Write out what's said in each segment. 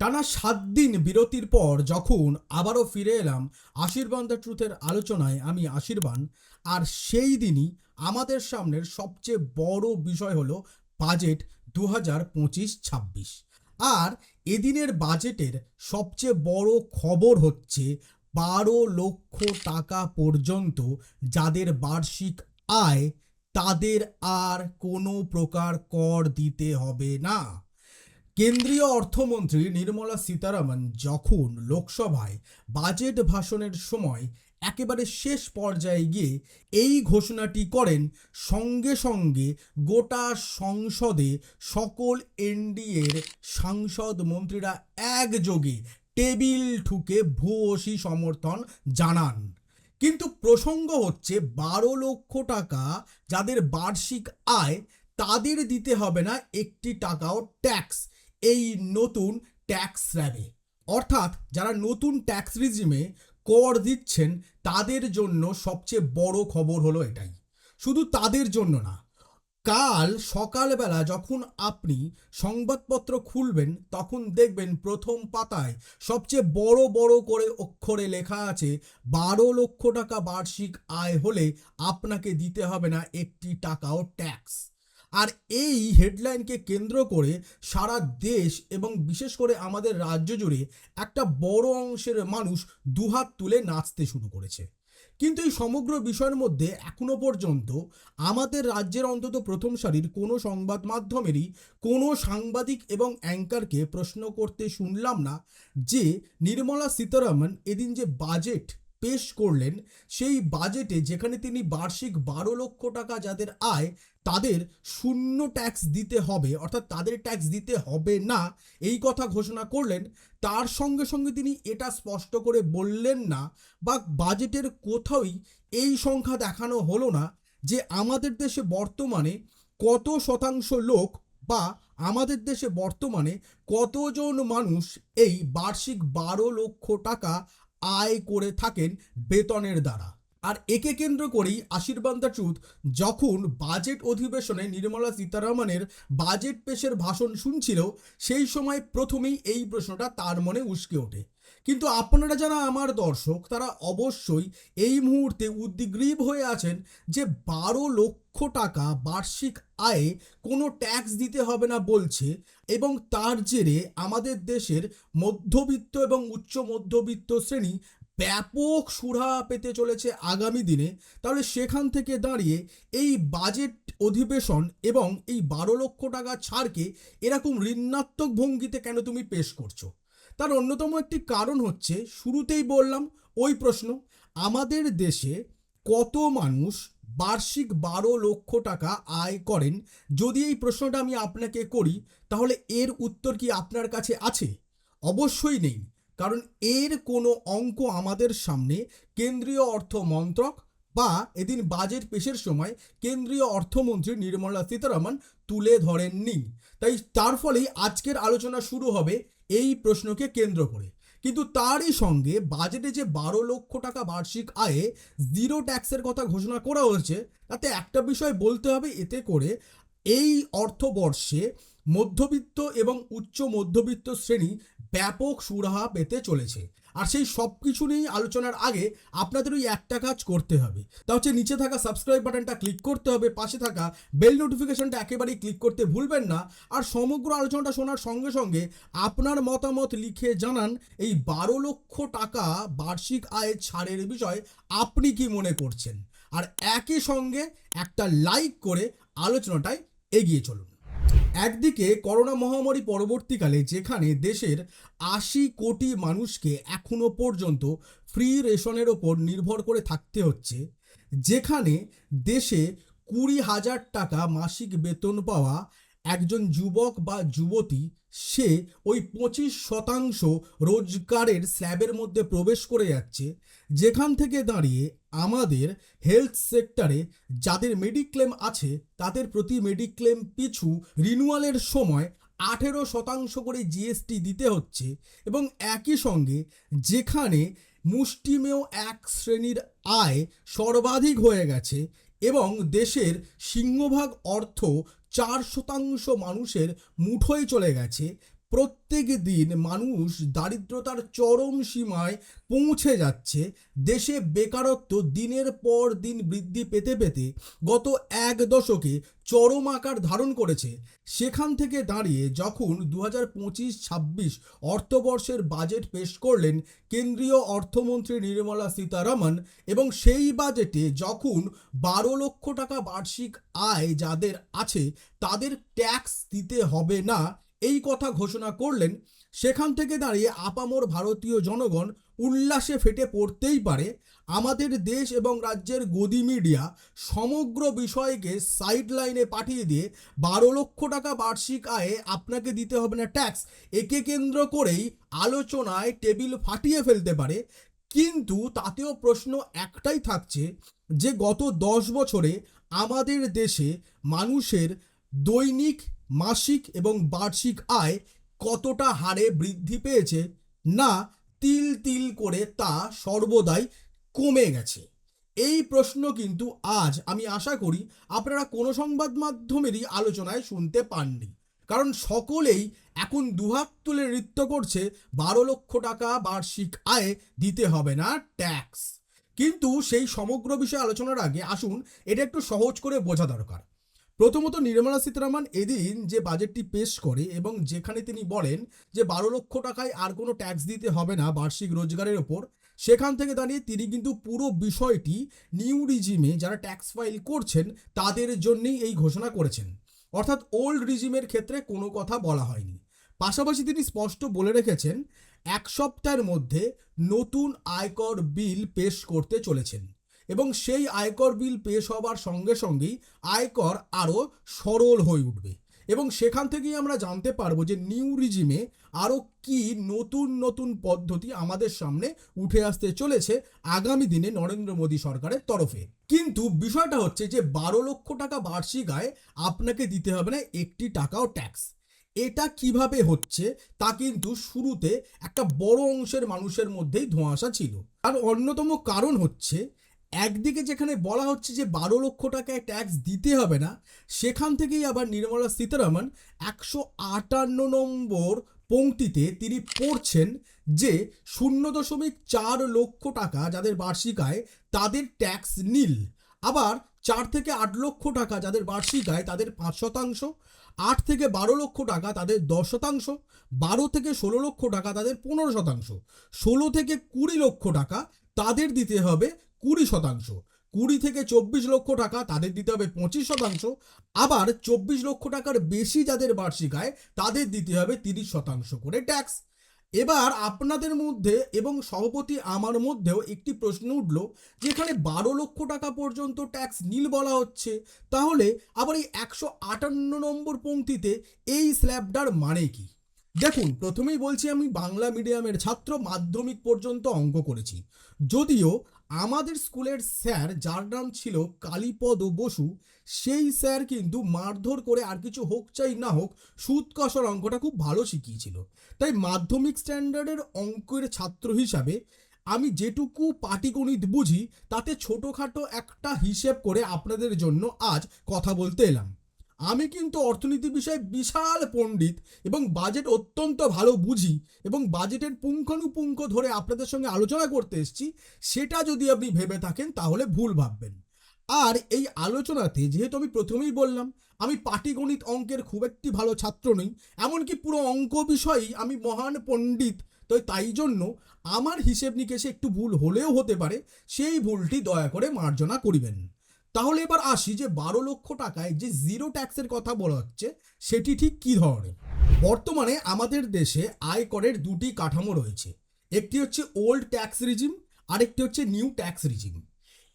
টানা সাত দিন বিরতির পর যখন আবারও ফিরে এলাম আশীর্বাদ দ্য ট্রুথের আলোচনায় আমি আশীর্বাদ আর সেই দিনই আমাদের সামনের সবচেয়ে বড় বিষয় হলো বাজেট দু হাজার পঁচিশ ছাব্বিশ। আর এদিনের বাজেটের সবচেয়ে বড় খবর হচ্ছে বারো লক্ষ টাকা পর্যন্ত যাদের বার্ষিক আয়, তাদের আর কোনো প্রকার কর দিতে হবে না। কেন্দ্রীয় অর্থমন্ত্রী নির্মলা সীতারামন যখন লোকসভায় বাজেট ভাষণের সময় একেবারে শেষ পর্যায়ে গিয়ে এই ঘোষণাটি করেন, সঙ্গে সঙ্গে গোটা সংসদে সকল এনডিএর সাংসদ মন্ত্রীরা একযোগে টেবিল ঠুকে ভূয়সী সমর্থন জানান। কিন্তু প্রসঙ্গ হচ্ছে, বারো লক্ষ টাকা যাদের বার্ষিক আয় তাদের দিতে হবে না, একটি টাকাও ট্যাক্স। এই নতুন ট্যাক্স স্ল্যাবে অর্থাৎ যারা নতুন ট্যাক্স রিজিমে কর দিচ্ছেন, তাদের জন্য সবচেয়ে বড় খবর হলো এটাই। শুধু তাদের জন্য না, কাল সকালবেলা যখন আপনি সংবাদপত্র খুলবেন, তখন দেখবেন প্রথম পাতায় সবচেয়ে বড় বড় করে অক্ষরে লেখা আছে, বারো লক্ষ টাকা বার্ষিক আয় হলে আপনাকে দিতে হবে না একটি টাকাও ট্যাক্স আর এই হেডলাইনকে কেন্দ্র করে সারা দেশ এবং বিশেষ করে আমাদের রাজ্য জুড়ে একটা বড় অংশের মানুষ দুহাত তুলে নাচতে শুরু করেছে। কিন্তু এই সমগ্র বিষয়ের মধ্যে এখনও পর্যন্ত আমাদের রাজ্যের অন্তত প্রথম সারির কোনো সংবাদ মাধ্যমেরই কোনো সাংবাদিক এবং অ্যাঙ্কারকে প্রশ্ন করতে শুনলাম না যে নির্মলা সীতারামন এদিন যে বাজেট পেশ করলেন, সেই বাজেটে যেখানে তিনি বার্ষিক বারো লক্ষ টাকা যাদের আয় তাদের শূন্য ট্যাক্স দিতে হবে, অর্থাৎ তাদের ট্যাক্স দিতে হবে না, এই কথা ঘোষণা করলেন। তার সঙ্গে সঙ্গে তিনি এটা স্পষ্ট করে বললেন না, বা বাজেটের কোথাওই এই সংখ্যা দেখানো হলো না যে আমাদের দেশে বর্তমানে কত শতাংশ লোক বা আমাদের দেশে বর্তমানে কতজন মানুষ এই বার্ষিক বারো লক্ষ টাকা আয় করে থাকেন বেতনের দ্বারা। আর একে কেন্দ্র করেই আশীর্বাদ দ্য ট্রুথ যখন বাজেট অধিবেশনে নির্মলা সীতারামনের বাজেট পেশের ভাষণ শুনছিল, সেই সময় প্রথমেই এই প্রশ্নটা তার মনে উস্কে ওঠে। কিন্তু আপনারা যারা আমার দর্শক, তারা অবশ্যই এই মুহূর্তে উদ্বিগ্রীব হয়ে আছেন যে বারো লক্ষ টাকা বার্ষিক আয়ে কোনো ট্যাক্স দিতে হবে না বলছে এবং তার জেরে আমাদের দেশের মধ্যবিত্ত এবং উচ্চ মধ্যবিত্ত শ্রেণি ব্যাপক সুরাহা পেতে চলেছে আগামী দিনে। তাহলে সেখান থেকে দাঁড়িয়ে এই বাজেট অধিবেশন এবং এই বারো লক্ষ টাকা ছাড়কে এরকম ঋণাত্মক ভঙ্গিতে কেন তুমি পেশ করছ? তার অন্যতম একটি কারণ হচ্ছে, শুরুতেই বললাম, ওই প্রশ্ন, আমাদের দেশে কত মানুষ বার্ষিক বারো লক্ষ টাকা আয় করেন? যদি এই প্রশ্নটা আমি আপনাকে করি, তাহলে এর উত্তর কি আপনার কাছে আছে? অবশ্যই নেই। কারণ এর কোনো অঙ্ক আমাদের সামনে কেন্দ্রীয় অর্থ মন্ত্রক বা এদিন বাজেট পেশের সময় কেন্দ্রীয় অর্থমন্ত্রী নির্মলা সীতারামন তুলে ধরেননি। তাই তার ফলেই আজকের আলোচনা শুরু হবে এই প্রশ্নকে কেন্দ্র করে। কিন্তু তারই সঙ্গে বাজেটে যে বারো লক্ষ টাকা বার্ষিক আয়ে জিরো ট্যাক্সের কথা ঘোষণা করা হয়েছে, তাতে একটা বিষয় বলতে হবে এতে করে এই অর্থবর্ষে মধ্যবিত্ত এবং উচ্চ মধ্যবিত্ত শ্রেণি ব্যাপক সুরাহা পেতে চলেছে। আর সেই সব কিছু নিয়েই আলোচনার আগে আপনাদের ওই একটা কাজ করতে হবে। তা হচ্ছে নিচে থাকা সাবস্ক্রাইব বাটনটা ক্লিক করতে হবে, পাশে থাকা বেল নোটিফিকেশনটা একেবারেই ক্লিক করতে ভুলবেন না। আর সমগ্র আলোচনাটা শোনার সঙ্গে সঙ্গে আপনার মতামত লিখে জানান এই বারো লক্ষ টাকা বার্ষিক আয়ের ছাড়ের বিষয়ে আপনি কি মনে করছেন? আর একই সঙ্গে একটা লাইক করে আলোচনাটায় এগিয়ে চলুন। একদিকে করোনা মহামারী পরবর্তীকালে যেখানে দেশের আশি কোটি মানুষকে এখনও পর্যন্ত ফ্রি রেশনের ওপর নির্ভর করে থাকতে হচ্ছে, যেখানে দেশে কুড়ি হাজার টাকা মাসিক বেতন পাওয়া একজন যুবক বা যুবতী, সে ওই পঁচিশ শতাংশ রোজগারের স্ল্যাবের মধ্যে প্রবেশ করে যাচ্ছে। যেখান থেকে দাঁড়িয়ে আমাদের হেলথ সেক্টরে যাদের মেডিক্লেম আছে, তাদের প্রতি মেডিক্লেম পিছু রিনুয়ালের সময় আঠেরো শতাংশ করে জিএসটি দিতে হচ্ছে এবং একই সঙ্গে যেখানে মুষ্টিমেয় এক শ্রেণির আয় সর্বাধিক হয়ে গেছে এবং দেশের সিংহভাগ অর্থ চার শতাংশ মানুষের মুঠোয় চলে গেছে। প্রত্যেক দিন মানুষ দারিদ্রতার চরম সীমায় পৌঁছে যাচ্ছে। দেশে বেকারত্ব দিনের পর দিন বৃদ্ধি পেতে পেতে গত এক দশকে চরম আকার ধারণ করেছে। সেখান থেকে দাঁড়িয়ে যখন দু হাজার পঁচিশ ছাব্বিশ অর্থবর্ষের বাজেট পেশ করলেন কেন্দ্রীয় অর্থমন্ত্রী নির্মলা সীতারামন এবং সেই বাজেটে যখন বারো লক্ষ টাকা বার্ষিক আয় যাদের আছে, তাদের ট্যাক্স দিতে হবে না এই কথা ঘোষণা করলেন, সেখান থেকে দাঁড়িয়ে আপামর ভারতীয় জনগণ উল্লাসে ফেটে পড়তেই পারে। আমাদের দেশ এবং রাজ্যের গদি মিডিয়া সমগ্র বিষয়কে সাইড লাইনে পাঠিয়ে দিয়ে বারো লক্ষ টাকা বার্ষিক আয়ে আপনাকে দিতে হবে না ট্যাক্স একে কেন্দ্র করেই আলোচনায় টেবিল ফাটিয়ে ফেলতে পারে। কিন্তু তাতেও প্রশ্ন একটাই থাকছে যে গত দশ বছরে আমাদের দেশে মানুষের দৈনিক মাসিক এবং বার্ষিক আয় কতটা হারে বৃদ্ধি পেয়েছে না তিল তিল করে তা সর্বদাই কমে গেছে? এই প্রশ্ন কিন্তু আজ আমি আশা করি আপনারা কোনো সংবাদ মাধ্যমেরই আলোচনায় শুনতে পাননি। কারণ সকলেই এখন দুহাত তুলে নৃত্য করছে, বারো লক্ষ টাকা বার্ষিক আয়ে দিতে হবে না ট্যাক্স। কিন্তু সেই সমগ্র বিষয়ে আলোচনার আগে আসুন, এটা একটু সহজ করে বোঝা দরকার। প্রথমত নির্মলা সীতারামন এদিন যে বাজেটটি পেশ করে এবং যেখানে তিনি বলেন যে বারো লক্ষ টাকায় আর কোনো ট্যাক্স দিতে হবে না বার্ষিক রোজগারের ওপর, সেখান থেকে দাঁড়িয়ে তিনি কিন্তু পুরো বিষয়টি নিউ রিজিমে যারা ট্যাক্স ফাইল করছেন তাদের জন্যই এই ঘোষণা করেছেন। অর্থাৎ ওল্ড রিজিমের ক্ষেত্রে কোনো কথা বলা হয়নি। পাশাপাশি তিনি স্পষ্ট বলে রেখেছেন, এক সপ্তাহের মধ্যে নতুন আয়কর বিল পেশ করতে চলেছেন। এবং সেই আয়কর বিল পেশ হবার সঙ্গে সঙ্গেই আয়কর আরও সরল হয়ে উঠবে। এবং সেখান থেকেই আমরা জানতে পারব যে নিউ রিজিমে আরও কি নতুন নতুন পদ্ধতি আমাদের সামনে উঠে আসতে চলেছে আগামী দিনে নরেন্দ্র মোদী সরকারের তরফে। কিন্তু বিষয়টা হচ্ছে যে বারো লক্ষ টাকা বার্ষিক আয় আপনাকে দিতে হবে না, একটি টাকাও ট্যাক্স এটা কীভাবে হচ্ছে তা কিন্তু শুরুতে একটা বড় অংশের মানুষের মধ্যেই ধোঁয়াশা ছিল। আর অন্যতম কারণ হচ্ছে একদিকে যেখানে বলা হচ্ছে যে বারো লক্ষ টাকায় ট্যাক্স দিতে হবে না, সেখান থেকেই আবার নির্মলা সীতারামন একশো আটান্ন নম্বর পংক্তিতে তিনি পড়ছেন যে শূন্য দশমিক চার লক্ষ টাকা যাদের বার্ষিক আয়, তাদের ট্যাক্স নীল। আবার চার থেকে আট লক্ষ টাকা যাদের বার্ষিক আয়, তাদের পাঁচ শতাংশ, আট থেকে বারো লক্ষ টাকা তাদের দশ শতাংশ, বারো থেকে ষোলো লক্ষ টাকা তাদের পনেরো শতাংশ, ষোলো থেকে কুড়ি লক্ষ টাকা তাদের দিতে হবে কুড়ি শতাংশ। কুড়ি থেকে চব্বিশ লক্ষ টাকা তাদের দিতে হবে পঁচিশ শতাংশ। আবার চব্বিশ লক্ষ টাকার বেশি যাদের বার্ষিক আয় তাদের দিতে হবে তিরিশ শতাংশ করে ট্যাক্স এবার আপনাদের মধ্যে এবং সভাপতি আমার মধ্যেও একটি প্রশ্ন উঠল, যেখানে বারো লক্ষ টাকা পর্যন্ত ট্যাক্স নীল বলা হচ্ছে। তাহলে আবার এই একশো আটান্ন নম্বর পংক্তিতে এই স্ল্যাবটার মানে কি? দেখুন, প্রথমেই বলছি আমি বাংলা মিডিয়ামের ছাত্র মাধ্যমিক পর্যন্ত অঙ্ক করেছি। যদিও আমাদের স্কুলের স্যার, যার নাম ছিল কালীপদ বসু, সেই স্যার কিন্তু মারধর করে আর কিছু হোক চাই না হোক সুদ কষার অঙ্কটা খুব ভালো শিখিয়েছিল। তাই মাধ্যমিক স্ট্যান্ডার্ডের অঙ্কের ছাত্র হিসাবে আমি যেটুকু পাটিগণিত বুঝি, তাতে ছোটোখাটো একটা হিসেব করে আপনাদের জন্য আজ কথা বলতে এলাম। আমি কিন্তু অর্থনীতি বিষয়ে বিশাল পণ্ডিত এবং বাজেট অত্যন্ত ভালো বুঝি এবং বাজেটের পুঙ্খানুপুঙ্খ ধরে আপনাদের সঙ্গে আলোচনা করতে এসেছি, সেটা যদি আপনি ভেবে থাকেন তাহলে ভুল ভাববেন। আর এই আলোচনাতে যেহেতু আমি প্রথমেই বললাম, আমি পাটিগণিত অঙ্কের খুব একটি ভালো ছাত্র নই, এমনকি পুরো অঙ্ক বিষয়েই আমি মহান পণ্ডিত, তো তাই জন্য আমার হিসেব নিকেশে একটু ভুল হলেও হতে পারে, সেই ভুলটি দয়া করে মার্জনা করিবেন। তাহলে এবার আসি যে বারো লক্ষ টাকায় যে জিরো ট্যাক্সের কথা বলা হচ্ছে, সেটি ঠিক কী ধরনের? বর্তমানে আমাদের দেশে আয়করের দুটি কাঠামো রয়েছে। একটি হচ্ছে ওল্ড ট্যাক্স রিজিম আরেকটি হচ্ছে নিউ ট্যাক্স রিজিম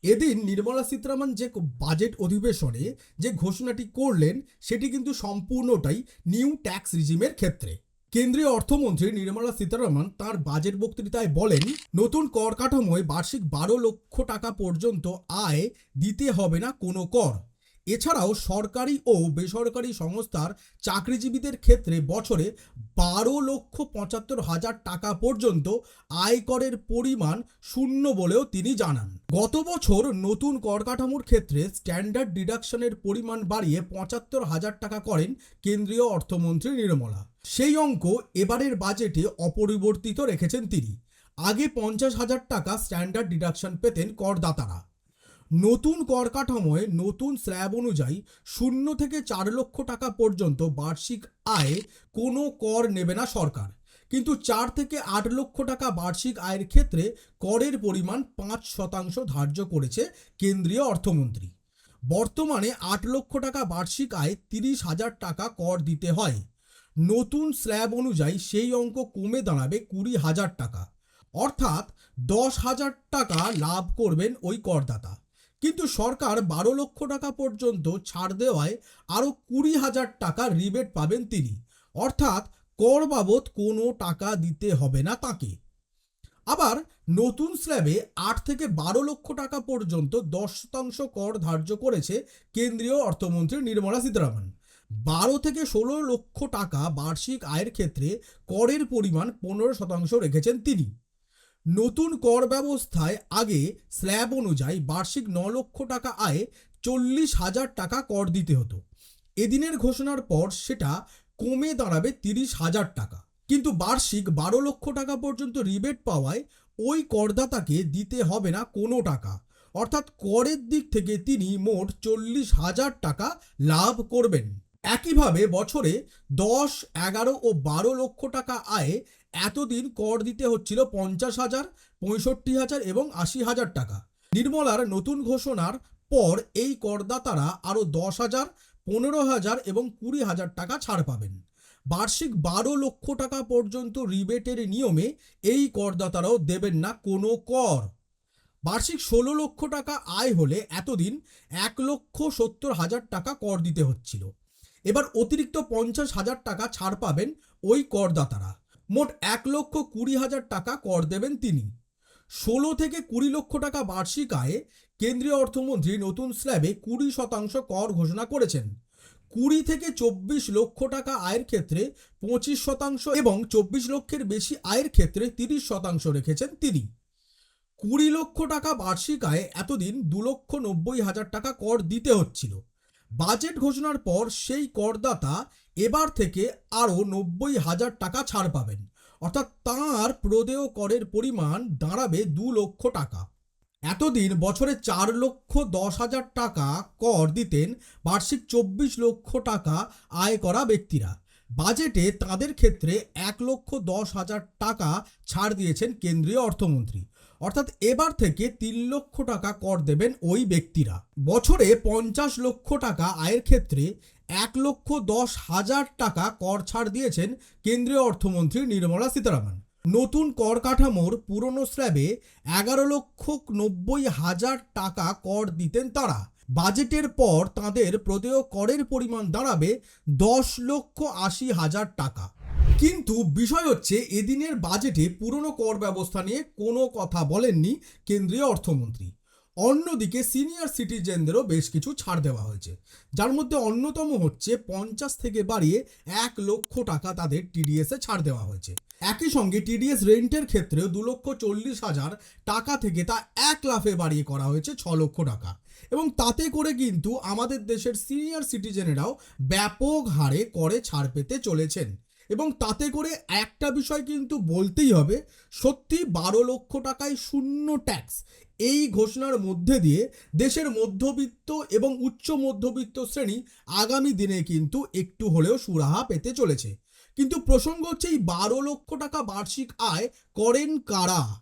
এদিন নির্মলা সীতারামন যে বাজেট অধিবেশনে যে ঘোষণাটি করলেন, সেটি কিন্তু সম্পূর্ণটাই নিউ ট্যাক্স রিজিমের ক্ষেত্রে। কেন্দ্রীয় অর্থমন্ত্রী নির্মলা সীতারামন তার বাজেট বক্তৃতায় বলেন, নতুন কর কাঠামোয় বার্ষিক বারো লক্ষ টাকা পর্যন্ত আয় দিতে হবে না, কোনো কর। এছাড়াও সরকারি ও বেসরকারি সংস্থার চাকরিজীবীদের ক্ষেত্রে বছরে বারো লক্ষ পঁচাত্তর হাজার টাকা পর্যন্ত আয়করের পরিমাণ শূন্য বলেও তিনি জানান। গত বছর নতুন কর কাঠামোর ক্ষেত্রে স্ট্যান্ডার্ড ডিডাকশনের পরিমাণ বাড়িয়ে পঁচাত্তর হাজার টাকা করেন কেন্দ্রীয় অর্থমন্ত্রী নির্মলা। সেই অঙ্ক এবারের বাজেটে অপরিবর্তিত রেখেছেন তিনি। আগে পঞ্চাশ হাজার টাকা স্ট্যান্ডার্ড ডিডাকশন পেতেন করদাতারা। নতুন কর কাঠামোয় নতুন স্ল্যাব অনুযায়ী শূন্য থেকে চার লক্ষ টাকা পর্যন্ত বার্ষিক আয়ে কোনো কর নেবে না সরকার। কিন্তু চার থেকে আট লক্ষ টাকা বার্ষিক আয়ের ক্ষেত্রে করের পরিমাণ পাঁচ শতাংশ ধার্য করেছে কেন্দ্রীয় অর্থমন্ত্রী। বর্তমানে আট লক্ষ টাকা বার্ষিক আয় তিরিশ হাজার টাকা কর দিতে হয়। নতুন স্ল্যাব অনুযায়ী সেই অঙ্ক কমে দাঁড়াবে কুড়ি হাজার টাকা। অর্থাৎ দশ হাজার টাকা লাভ করবেন ওই করদাতা। কিন্তু সরকার বারো লক্ষ টাকা পর্যন্ত ছাড় দেওয়ায় আরও কুড়ি হাজার টাকা রিবেট পাবেন তিনি। অর্থাৎ কর বাবদ কোনো টাকা দিতে হবে না তাকে। আবার নতুন স্ল্যাবে আট থেকে বারো লক্ষ টাকা পর্যন্ত দশ শতাংশ কর ধার্য করেছে কেন্দ্রীয় অর্থমন্ত্রী নির্মলা সীতারামন। বারো থেকে ষোলো লক্ষ টাকা বার্ষিক আয়ের ক্ষেত্রে করের পরিমাণ পনেরো শতাংশ রেখেছেন তিনি। নতুন কর ব্যবস্থায় আগে স্ল্যাব অনুযায়ী বার্ষিক ন লক্ষ টাকা আয়ে চল্লিশ হাজার টাকা কর দিতে হতো। এদিনের ঘোষণার পর সেটা কমে দাঁড়াবে তিরিশ হাজার টাকা। কিন্তু বার্ষিক বারো লক্ষ টাকা পর্যন্ত রিবেট পাওয়ায় ওই করদাতাকে দিতে হবে না কোনো টাকা। অর্থাৎ করের দিক থেকে তিনি মোট চল্লিশ হাজার টাকা লাভ করবেন। একইভাবে বছরে দশ, এগারো ও বারো লক্ষ টাকা আয়ে এতদিন কর দিতে হচ্ছিল পঞ্চাশ হাজার, পঁয়ষট্টি হাজার এবং আশি হাজার টাকা। নির্মলার নতুন ঘোষণার পর এই করদাতারা আরও দশ হাজার, পনেরো হাজার এবং কুড়ি হাজার টাকা ছাড় পাবেন। বার্ষিক বারো লক্ষ টাকা পর্যন্ত রিবেটের নিয়মে এই করদাতারাও দেবেন না কোনো কর। বার্ষিক ষোলো লক্ষ টাকা আয় হলে এতদিন এক লক্ষ সত্তর হাজার টাকা কর দিতে হচ্ছিল। এবার অতিরিক্ত পঞ্চাশ হাজার টাকা ছাড় পাবেন ওই করদাতারা। মোট এক লক্ষ কুড়ি হাজার টাকা কর দেবেন তিনি। ষোলো থেকে কুড়ি লক্ষ টাকা বার্ষিক আয়ে কেন্দ্রীয় অর্থমন্ত্রী নতুন স্ল্যাবে কুড়ি শতাংশ কর ঘোষণা করেছেন। কুড়ি থেকে চব্বিশ লক্ষ টাকা আয়ের ক্ষেত্রে পঁচিশ শতাংশ এবং চব্বিশ লক্ষের বেশি আয়ের ক্ষেত্রে তিরিশ শতাংশ রেখেছেন তিনি। কুড়ি লক্ষ টাকা বার্ষিক আয়ে এতদিন দু লক্ষ নব্বই হাজার টাকা কর দিতে হচ্ছিল। বাজেট ঘোষণার পর সেই করদাতা এবার থেকে আরও নব্বই হাজার টাকা ছাড় পাবেন। অর্থাৎ তাঁর প্রদেয় করের পরিমাণ দাঁড়াবে দু লক্ষ টাকা। এতদিন বছরে চার লক্ষ দশ হাজার টাকা কর দিতেন বার্ষিক চব্বিশ লক্ষ টাকা আয় করা ব্যক্তিরা। বাজেটে তাদের ক্ষেত্রে এক লক্ষ দশ হাজার টাকা ছাড় দিয়েছেন কেন্দ্রীয় অর্থমন্ত্রী। অর্থাৎ এবার থেকে তিন লক্ষ টাকা কর দেবেন ওই ব্যক্তিরা। বছরে পঞ্চাশ লক্ষ টাকা আয়ের ক্ষেত্রে এক লক্ষ দশ হাজার টাকা কর ছাড় দিয়েছেন কেন্দ্রীয় অর্থমন্ত্রী নির্মলা সীতারামন। নতুন কর কাঠামোর পুরনো স্ল্যাবে এগারো লক্ষ নব্বই হাজার টাকা কর দিতেন তারা। বাজেটের পর তাদের প্রদেয় করের পরিমাণ দাঁড়াবে দশ লক্ষ আশি হাজার টাকা। কিন্তু বিষয় হচ্ছে, এদিনের বাজেটে পুরনো কর ব্যবস্থা নিয়ে কোনো কথা বলেননি কেন্দ্রীয় অর্থমন্ত্রী। অন্যদিকে সিনিয়র সিটিজেনদেরও বেশ কিছু ছাড় দেওয়া হয়েছে। যার মধ্যে অন্যতম হচ্ছে, পঞ্চাশ থেকে বাড়িয়ে এক লক্ষ টাকা তাদের টিডিএসে ছাড় দেওয়া হয়েছে। একই সঙ্গে টিডিএস রেন্টের ক্ষেত্রেও দু লক্ষ চল্লিশ হাজার টাকা থেকে তা এক লাফে বাড়িয়ে করা হয়েছে ছ লক্ষ টাকা। এবং তাতে করে কিন্তু আমাদের দেশের সিনিয়র সিটিজেনেরাও ব্যাপক হারে করে ছাড় পেতে চলেছেন। এবং তাতে করে একটা বিষয় কিন্তু বলতেই হবে, সত্যি বারো লক্ষ টাকায় শূন্য ট্যাক্স এই ঘোষণার মধ্যে দিয়ে দেশের মধ্যবিত্ত এবং উচ্চ মধ্যবিত্ত শ্রেণি আগামী দিনে কিন্তু একটু হলেও সুরাহা পেতে চলেছে। কিন্তু প্রসঙ্গ হচ্ছে এই বারো লক্ষ টাকা বার্ষিক আয় করেন কারা?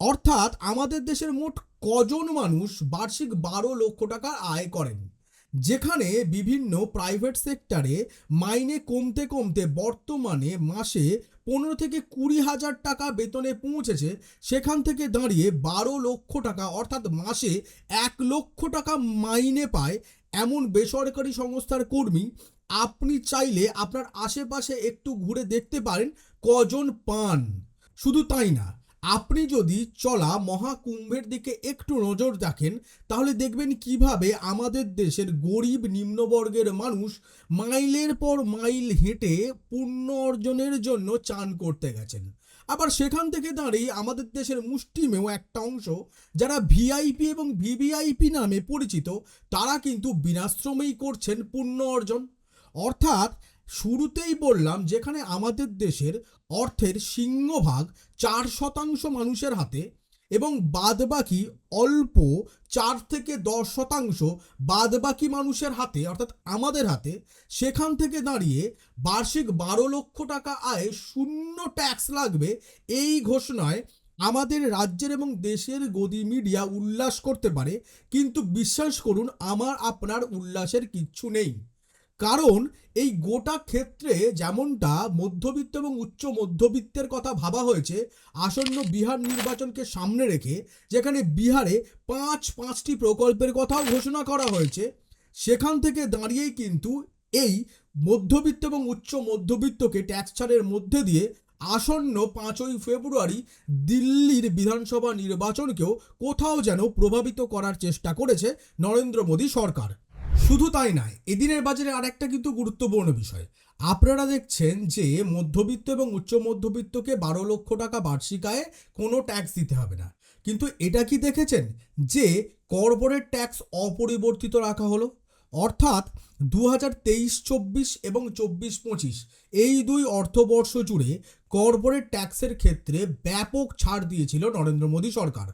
অর্থাৎ আমাদের দেশের মোট কজন মানুষ বার্ষিক বারো লক্ষ টাকা আয় করেন? যেখানে বিভিন্ন প্রাইভেট সেক্টরে মাইনে কমতে কমতে বর্তমানে মাসে পনেরো থেকে কুড়ি হাজার টাকা বেতনে পৌঁছেছে। সেখান থেকে দাঁড়িয়ে বারো লক্ষ টাকা অর্থাৎ মাসে এক লক্ষ টাকা মাইনে পায় এমন বেসরকারি সংস্থার কর্মী। আপনি চাইলে আপনার আশেপাশে একটু ঘুরে দেখতে পারেন কজন পান। শুধু তাই না আপনি যদি চলা মহাকুম্ভের দিকে একটু নজর রাখেন, তাহলে দেখবেন কীভাবে আমাদের দেশের গরিব নিম্নবর্গের মানুষ মাইলের পর মাইল হেঁটে পুণ্য অর্জনের জন্য চান করতে গেছেন। আবার সেখান থেকে দাঁড়িয়ে আমাদের দেশের মুষ্টিমেয় একটা অংশ, যারা ভিআইপি এবং ভিভিআইপি নামে পরিচিত, তারা কিন্তু বিনাশ্রমেই করছেন পুণ্য অর্জন। অর্থাৎ শুরুতেই বললাম যেখানে আমাদের দেশের অর্থের সিংহভাগ চার শতাংশ মানুষের হাতে এবং বাদবাকি অল্প চার থেকে দশ শতাংশ বাদবাকি মানুষের হাতে, অর্থাৎ আমাদের হাতে, সেখান থেকে দাঁড়িয়ে বার্ষিক বারো লক্ষ টাকা আয়ে শূন্য ট্যাক্স লাগবে এই ঘোষণায় আমাদের রাজ্যের এবং দেশের গদি মিডিয়া উল্লাস করতে পারে। কিন্তু বিশ্বাস করুন, আমার আপনার উল্লাসের কিচ্ছু নেই। কারণ এই গোটা ক্ষেত্রে যেমনটা মধ্যবিত্ত এবং উচ্চ মধ্যবিত্তের কথা ভাবা হয়েছে, আসন্ন বিহার নির্বাচনকে সামনে রেখে যেখানে বিহারে পাঁচ পাঁচটি প্রকল্পের কথাও ঘোষণা করা হয়েছে, সেখান থেকে দাঁড়িয়েই কিন্তু এই মধ্যবিত্ত এবং উচ্চ মধ্যবিত্তকে ট্যাক্স ছাড়ের মধ্যে দিয়ে আসন্ন পাঁচই ফেব্রুয়ারি দিল্লির বিধানসভা নির্বাচনকেও কোথাও যেন প্রভাবিত করার চেষ্টা করেছে নরেন্দ্র মোদী সরকার। শুধু তাই নয়, এদিনের বাজারে আরেকটা কিন্তু গুরুত্বপূর্ণ বিষয়। আপনারা দেখছেন যে মধ্যবিত্ত এবং উচ্চ মধ্যবিত্তকে বারো লক্ষ টাকা বার্ষিক আয়ে কোনো ট্যাক্স দিতে হবে না। কিন্তু এটা কি দেখেছেন? যে কর্পোরেট ট্যাক্স অপরিবর্তিত রাখা হলো। অর্থাৎ দু হাজার তেইশ, চব্বিশ এবং চব্বিশ পঁচিশ এই দুই অর্থবর্ষ জুড়ে কর্পোরেট ট্যাক্সের ক্ষেত্রে ব্যাপক ছাড় দিয়েছিল নরেন্দ্র মোদী সরকার।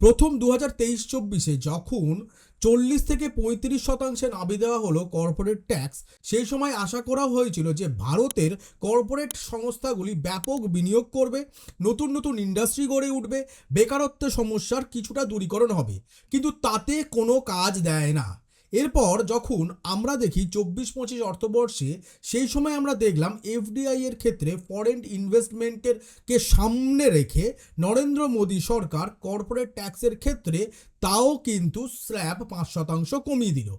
প্রথম দু হাজার তেইশ, চব্বিশে যখন চল্লিশ থেকে পঁয়ত্রিশ শতাংশে নাবি দেওয়া হলো কর্পোরেট ট্যাক্স সেই সময় আশা করা হয়েছিল যে ভারতের কর্পোরেট সংস্থাগুলি ব্যাপক বিনিয়োগ করবে, নতুন নতুন ইন্ডাস্ট্রি গড়ে উঠবে, বেকারত্বের সমস্যার কিছুটা দূরীকরণ হবে। কিন্তু তাতে কোনো কাজ দেয় না। এরপর যখন আমরা দেখি চব্বিশ পঁচিশ অর্থবর্ষে, সেই সময় আমরা দেখলাম এফডিআই এর ক্ষেত্রে ফরেন ইনভেস্টমেন্টের কে সামনে রেখে নরেন্দ্র মোদী সরকার কর্পোরেট ট্যাক্সের ক্ষেত্রে তাও কিন্তু স্ল্যাব পাঁচ শতাংশ কমিয়ে দিল।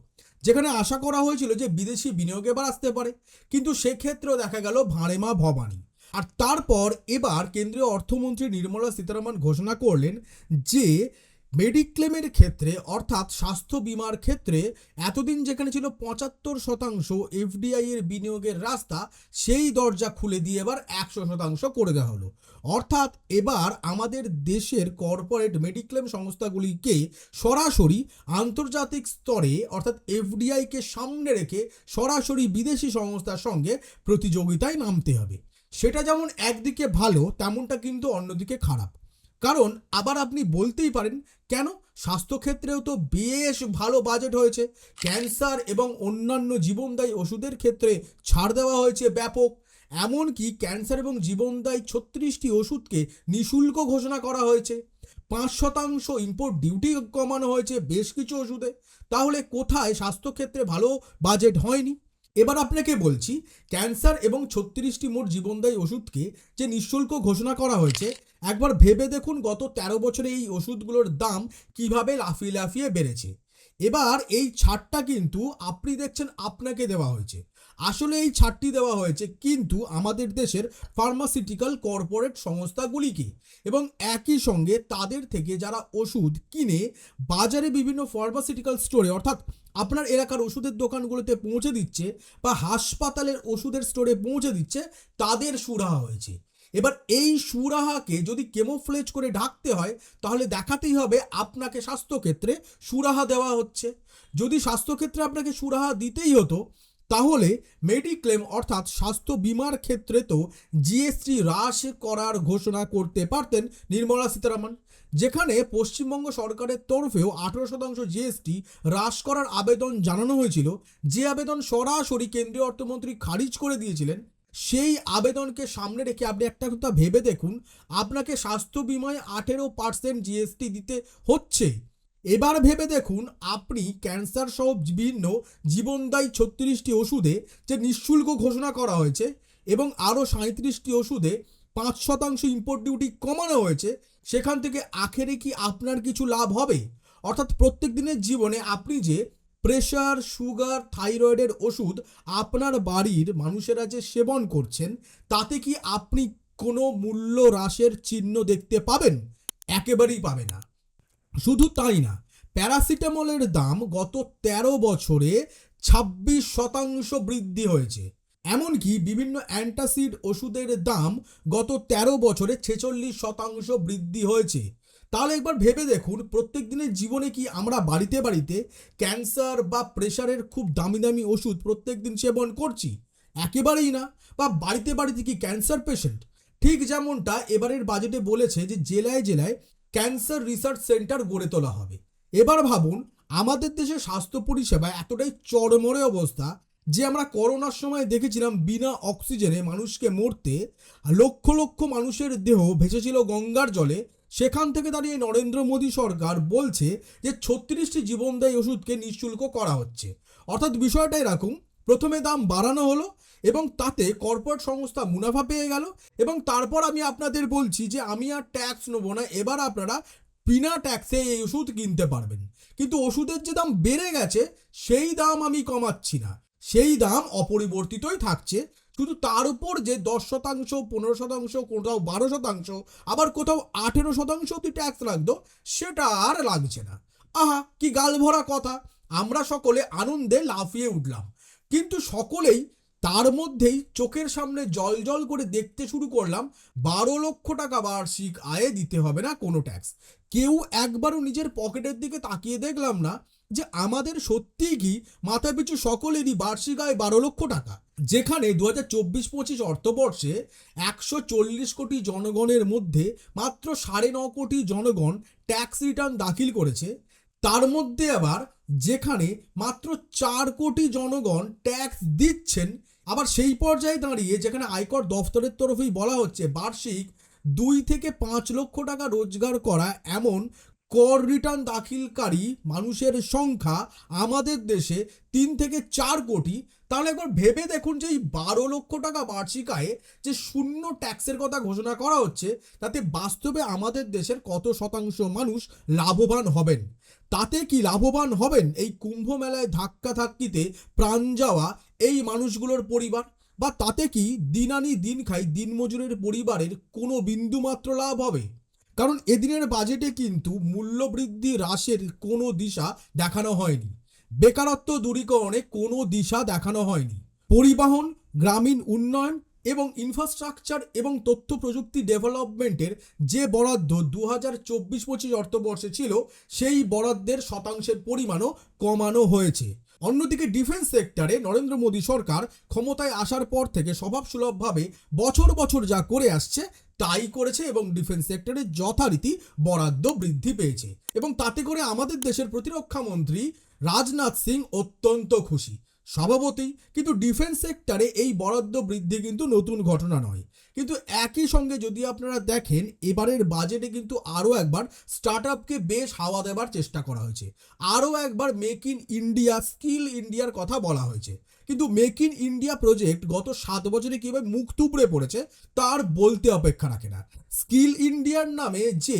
যেখানে আশা করা হয়েছিল যে বিদেশি বিনিয়োগ এবার আসতে পারে। কিন্তু সেক্ষেত্রেও দেখা গেল ভাঁড়েমা ভবানী। আর তারপর এবার কেন্দ্রীয় অর্থমন্ত্রী নির্মলা সীতারামন ঘোষণা করলেন যে মেডিক্লেমের ক্ষেত্রে, অর্থাৎ স্বাস্থ্য বিমার ক্ষেত্রে, এতদিন যেখানে ছিল পঁচাত্তর শতাংশ এফডিআই এর বিনিয়োগের রাস্তা, সেই দরজা খুলে দিয়ে এবার একশো শতাংশ করে দেওয়া হলো। অর্থাৎ এবার আমাদের দেশের কর্পোরেট মেডিক্লেম সংস্থাগুলিকে সরাসরি আন্তর্জাতিক স্তরে, অর্থাৎ এফডিআইকে সামনে রেখে সরাসরি বিদেশি সংস্থার সঙ্গে প্রতিযোগিতায় নামতে হবে। সেটা যেমন একদিকে ভালো, তেমনটা কিন্তু অন্যদিকে খারাপ। কারণ আবার আপনি বলতেই পারেন কেন? স্বাস্থ্যক্ষেত্রেও তো বেশ ভালো বাজেট হয়েছে। ক্যান্সার এবং অন্যান্য জীবনদায়ী ওষুধের ক্ষেত্রে ছাড় দেওয়া হয়েছে ব্যাপক। এমনকি ক্যান্সার এবং জীবনদায়ী ছত্রিশটি ওষুধকে নিঃশুল্ক ঘোষণা করা হয়েছে। পাঁচ শতাংশ ইম্পোর্ট ডিউটি কমানো হয়েছে বেশ কিছু ওষুধে। তাহলে কোথায় স্বাস্থ্যক্ষেত্রে ভালো বাজেট হয়নি? এবার আপনাকে বলছি ক্যান্সার এবং ছত্রিশটি মোট জীবনদায়ী ওষুধকে যে নিঃশুল্ক ঘোষণা করা হয়েছে একবার ভেবে দেখুন গত তেরো বছরে এই ওষুধগুলোর দাম কীভাবে লাফিয়ে লাফিয়ে বেড়েছে। এবার এই ছাড়টা কিন্তু আপনি দেখছেন আপনাকে দেওয়া হয়েছে। আসলে এই ছাড়টি দেওয়া হয়েছে কিন্তু আমাদের দেশের ফার্মাসিউটিক্যাল কর্পোরেট সংস্থাগুলিকে এবং একই সঙ্গে তাদের থেকে যারা ওষুধ কিনে বাজারে বিভিন্ন ফার্মাসিউটিক্যাল স্টোরে অর্থাৎ আপনার এলাকার ওষুধের দোকানগুলোতে পৌঁছে দিচ্ছে বা হাসপাতালের ওষুধের স্টোরে পৌঁছে দিচ্ছে, তাদের সুরাহা হয়েছে। এবার এই সুরাহাকে যদি কেমোফ্লেজ করে ঢাকতে হয়, তাহলে দেখাতেই হবে আপনাকে স্বাস্থ্যক্ষেত্রে সুরাহা দেওয়া হচ্ছে। যদি স্বাস্থ্যক্ষেত্রে আপনাকে সুরাহা দিতেই হতো, তাহলে মেডিক্লেম অর্থাৎ স্বাস্থ্য বিমার ক্ষেত্রে তো জিএসটি হ্রাস করার ঘোষণা করতে পারতেন নির্মলা সীতারামন, যেখানে পশ্চিমবঙ্গ সরকারের তরফেও আঠেরো শতাংশ জিএসটি হ্রাস করার আবেদন জানানো হয়েছিল। যে আবেদন সরাসরি কেন্দ্রীয় অর্থমন্ত্রী খারিজ করে দিয়েছিলেন সেই আবেদনকে সামনে রেখে আপনি একটা কথা ভেবে দেখুন, আপনাকে স্বাস্থ্য বিমায় আঠেরো পার্সেন্ট জিএসটি দিতে হচ্ছে। এবার ভেবে দেখুন, আপনি ক্যান্সার সহ বিভিন্ন জীবনদায়ী ছত্রিশটি ওষুধে যে নিঃশুল্ক ঘোষণা করা হয়েছে এবং আরও সাঁত্রিশটি ওষুধে পাঁচ শতাংশ ইম্পোর্ট ডিউটি কমানো হয়েছে, সেখান থেকে আখেরে কি আপনার কিছু লাভ হবে? অর্থাৎ প্রত্যেক দিনের জীবনে আপনি যে প্রেশার, সুগার, থাইরয়েডের ওষুধ আপনার বাড়ির মানুষেরা যে সেবন করছেন, তাতে কি আপনি কোনো মূল্য হ্রাসের চিহ্ন দেখতে পাবেন? একেবারেই পাবে না। শুধু তাই না, প্যারাসিটামলের দাম গত ১৩ বছরে ছাব্বিশ শতাংশ বৃদ্ধি হয়েছে। এমনকি বিভিন্ন অ্যান্টাসিড ওষুধের দাম গত ১৩ বছরে ছেচল্লিশ শতাংশ বৃদ্ধি হয়েছে। তাহলে একবার ভেবে দেখুন, প্রত্যেক দিনের জীবনে কি আমরা বাড়িতে বাড়িতে ক্যান্সার বা প্রেশারের খুব দামি দামি ওষুধ প্রত্যেক দিন সেবন করছি? একেবারেই না। বা বাড়িতে বাড়িতে কি ক্যান্সার পেশেন্ট ঠিক যেমনটা এবারের বাজেটে বলেছে যে জেলায় জেলায় ক্যান্সার রিসার্চ সেন্টার গড়ে তোলা হবে। এবার ভাবুন, আমাদের দেশে স্বাস্থ্য পরিষেবা এতটাই চরমরে অবস্থা যে আমরা করোনার সময় দেখেছিলাম বিনা অক্সিজেনে মানুষকে মরতে লক্ষ লক্ষ মানুষের দেহ ভেসেছিল গঙ্গার জলে সেখান থেকে দাঁড়িয়ে নরেন্দ্র মোদী সরকার বলছে যে ছত্রিশটি জীবনদায়ী ওষুধকে নিঃশুল্ক করা হচ্ছে। অর্থাৎ বিষয়টা এরকম প্রথমে দাম বাড়ানো হলো এবং তাতে কর্পোরেট সংস্থা মুনাফা পেয়ে গেল এবং তারপর আমি আপনাদের বলছি যে আমি আর ট্যাক্স নেব না, এবার আপনারা বিনা ট্যাক্সে এই ওষুধ কিনতে পারবেন। কিন্তু ওষুধের যে দাম বেড়ে গেছে, সেই দাম আমি কমাচ্ছি না। সেই দাম অপরিবর্তিতই থাকছে। শুধু তার উপর যে দশ শতাংশ, পনেরো শতাংশ, কোথাও বারো শতাংশ, আবার কোথাও আঠেরো শতাংশ অব্দি ট্যাক্স লাগতো, সেটা আর লাগছে না। আহা, কি গালভরা কথা। আমরা সকলে আনন্দে লাফিয়ে উঠলাম। কিন্তু সকলেই তার মধ্যেই চোখের সামনে জল জল করে দেখতে শুরু করলাম, বারো লক্ষ টাকা বার্ষিক আয়ে দিতে হবে না কোনো ট্যাক্স কেউ একবারও নিজের পকেটের দিকে তাকিয়ে দেখলাম না যে আমাদের সত্যিই কি মাথাপিছু সকলেরই বার্ষিক আয় বারো লক্ষ টাকা? যেখানে দু হাজার চব্বিশ পঁচিশ অর্থবর্ষে একশো চল্লিশ কোটি জনগণের মধ্যে মাত্র সাড়ে ন কোটি জনগণ ট্যাক্স রিটার্ন দাখিল করেছে, তার মধ্যে আবার যেখানে মাত্র চার কোটি জনগণ ট্যাক্স দিচ্ছেন, আবার সেই পর্যায়ে দাঁড়িয়ে যেখানে আয়কর দফতরের তরফেই বলা হচ্ছে বার্ষিক দুই থেকে পাঁচ লক্ষ টাকা রোজগার করা এমন কর রিটার্ন দাখিলকারী মানুষের সংখ্যা আমাদের দেশে তিন থেকে চার কোটি। তাহলে একবার ভেবে দেখুন যে এই বারো লক্ষ টাকা বার্ষিক আয়ে যে শূন্য ট্যাক্সের কথা ঘোষণা করা হচ্ছে, তাতে বাস্তবে আমাদের দেশের কত শতাংশ মানুষ লাভবান হবেন? তাতে কি লাভবান হবেন? এই কুম্ভ মেলায় ধাক্কা ধাক্কিতে প্রাণ যাওয়া এই মানুষগুলোর পরিবার? বা তাতে কি দিন আনি দিন খাই দিনমজুরের পরিবারের কোনো বিন্দুমাত্র লাভ হবে? কারণ এদিনের বাজেটে কিন্তু মূল্যবৃদ্ধি হ্রাসের কোনো দিশা দেখানো হয়নি। বেকারত্ব দূরীকরণে কোনো দিশা দেখানো হয়নি। পরিবহন, গ্রামীণ উন্নয়ন এবং ইনফ্রাস্ট্রাকচার এবং তথ্য প্রযুক্তি ডেভেলপমেন্টের যে বরাদ্দ দু হাজার চব্বিশ পঁচিশ অর্থবর্ষে ছিল, সেই বরাদ্দের শতাংশের পরিমাণও কমানো হয়েছে। অন্যদিকে ডিফেন্স সেক্টরে নরেন্দ্র মোদী সরকার ক্ষমতায় আসার পর থেকে স্বভাবসুলভভাবে বছর বছর যা করে আসছে তাই করেছে এবং ডিফেন্স সেক্টরে যথারীতি বরাদ্দ বৃদ্ধি পেয়েছে। এবং তাতে করে আমাদের দেশের প্রতিরক্ষা মন্ত্রী রাজনাথ সিং অত্যন্ত খুশি। স্বভাবতই কিন্তু ডিফেন্স সেক্টরে এই বরাদ্দ বৃদ্ধি কিন্তু নতুন ঘটনা নয়। কিন্তু একই সঙ্গে যদি আপনারা দেখেন, এবারের বাজেটে কিন্তু আরও একবার স্টার্ট আপকে বেশ হাওয়া দেবার চেষ্টা করা হয়েছে। আরও একবার মেক ইন ইন্ডিয়া স্কিল ইন্ডিয়ার কথা বলা হয়েছে। কিন্তু মেক ইন ইন্ডিয়া প্রজেক্ট গত সাত বছরে কীভাবে মুখ তুবড়ে পড়েছে, তার বলতে অপেক্ষা রাখে না। স্কিল ইন্ডিয়ার নামে যে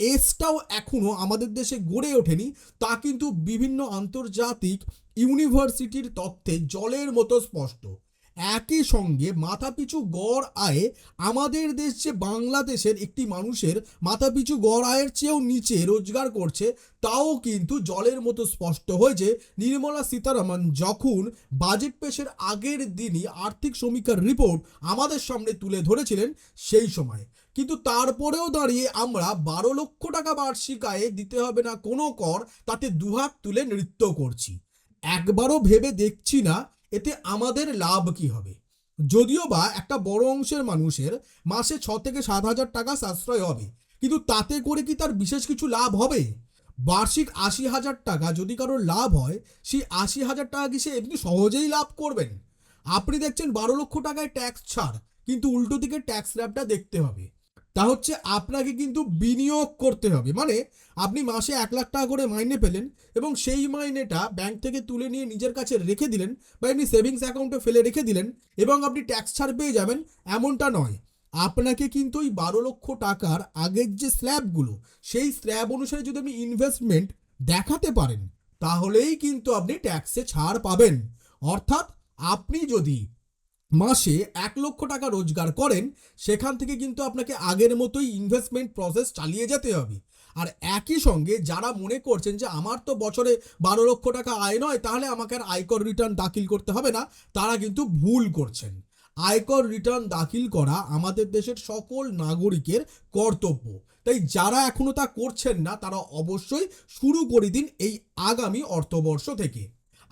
এসটাও এখনও আমাদের দেশে গড়ে ওঠেনি, তা কিন্তু বিভিন্ন আন্তর্জাতিক ইউনিভার্সিটির তথ্যে জলের মতো স্পষ্ট। একই সঙ্গে মাথাপিছু গড় আয়ে আমাদের দেশ যে বাংলাদেশের একটি মানুষের মাথাপিছু গড় আয়ের চেয়েও নিচে রোজগার করছে, তাও কিন্তু জলের মতো স্পষ্ট হয়েছে নির্মলা সীতারামন যখন বাজেট পেশের আগের দিনই আর্থিক সমীক্ষার রিপোর্ট আমাদের সামনে তুলে ধরেছিলেন সেই সময়। কিন্তু তারপরেও দাঁড়িয়ে আমরা বারো লক্ষ টাকা বার্ষিক আয়ে দিতে হবে না কোনো কর, তাতে দুহাত তুলে নৃত্য করছি। একবারও ভেবে দেখছি না এতে আমাদের লাভ কি হবে? যদিও বা একটা বড় অংশের মানুষের মাসে ছ থেকে সাত হাজার টাকা সাশ্রয় হবে, কিন্তু তাতে করে কি তার বিশেষ কিছু লাভ হবে? বার্ষিক আশি হাজার টাকা যদি কারোর লাভ হয়, সেই আশি হাজার টাকা কি সে এমনি সহজেই লাভ করবেন? আপনি দেখছেন বারো লক্ষ টাকায় ট্যাক্স ছাড়, কিন্তু উল্টো দিকে ট্যাক্স স্ল্যাবটা দেখতে হবে। তা হচ্ছে আপনাকে কিন্তু বিনিয়োগ করতে হবে। মানে আপনি মাসে এক লাখ টাকা করে মাইনে পেলেন এবং সেই মাইনেটা ব্যাংক থেকে তুলে নিয়ে নিজের কাছে রেখে দিলেন বা এমনি সেভিংস অ্যাকাউন্টে ফেলে রেখে দিলেন এবং আপনি ট্যাক্স ছাড় পেয়ে যাবেন এমনটা নয়। আপনাকে কিন্তু ওই বারো লক্ষ টাকার আগের যে স্ল্যাবগুলো সেই স্ল্যাব অনুসারে যদি আপনি ইনভেস্টমেন্ট দেখাতে পারেন, তাহলেই কিন্তু আপনি ট্যাক্সে ছাড় পাবেন। অর্থাৎ আপনি যদি মাসে এক লক্ষ টাকা রোজগার করেন, সেখান থেকে কিন্তু আপনাকে আগের মতোই ইনভেস্টমেন্ট প্রসেস চালিয়ে যেতে হবে। আর একই সঙ্গে যারা মনে করছেন যে আমার তো বছরে বারো লক্ষ টাকা আয় নয়, তাহলে আমাকে আর আয়কর রিটার্ন দাখিল করতে হবে না, তারা কিন্তু ভুল করছেন। আয়কর রিটার্ন দাখিল করা আমাদের দেশের সকল নাগরিকের কর্তব্য। তাই যারা এখনও তা করছেন না, তারা অবশ্যই শুরু করে দিন এই আগামী অর্থবর্ষ থেকে।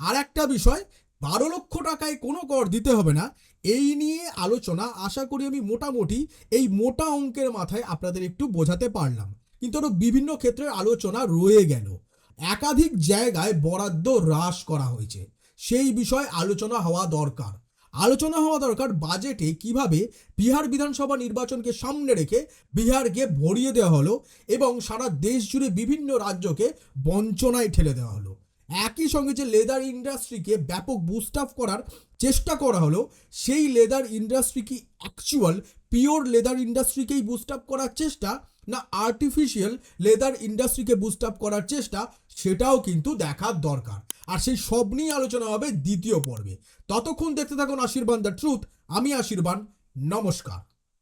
আর একটা বিষয় বারো লক্ষ টাকায় কোনো কর দিতে হবে না। এই নিয়ে আলোচনা আশা করি আমি মোটামুটি এই মোটা অঙ্কের মাথায় আপনাদের একটু বোঝাতে পারলাম। কিন্তু আরও বিভিন্ন ক্ষেত্রে আলোচনা রয়ে গেল। একাধিক জায়গায় বরাদ্দ হ্রাস করা হয়েছে। সেই বিষয়ে আলোচনা হওয়া দরকার। আলোচনা হওয়া দরকার বাজেটে কীভাবে বিহার বিধানসভা নির্বাচনকে সামনে রেখে বিহারকে ভরিয়ে দেওয়া হলো এবং সারা দেশ জুড়ে বিভিন্ন রাজ্যকে বঞ্চনায় ঠেলে দেওয়া হলো। একই সঙ্গে যে লেদার ইন্ডাস্ট্রিকে ব্যাপক বুস্ট আপ করার চেষ্টা করা হলো, সেই লেদার ইন্ডাস্ট্রি কি অ্যাকচুয়াল পিওর লেদার ইন্ডাস্ট্রিকেই বুস্ট আপ করার চেষ্টা, না আর্টিফিশিয়াল লেদার ইন্ডাস্ট্রিকে বুস্ট আপ করার চেষ্টা, সেটাও কিন্তু দেখার দরকার। আর সেই সব নিয়ে আলোচনা হবে দ্বিতীয় পর্বে। ততক্ষণ দেখতে থাকুন আশীর্বাদ দ্য ট্রুথ, আমি আশীর্বাদ নমস্কার।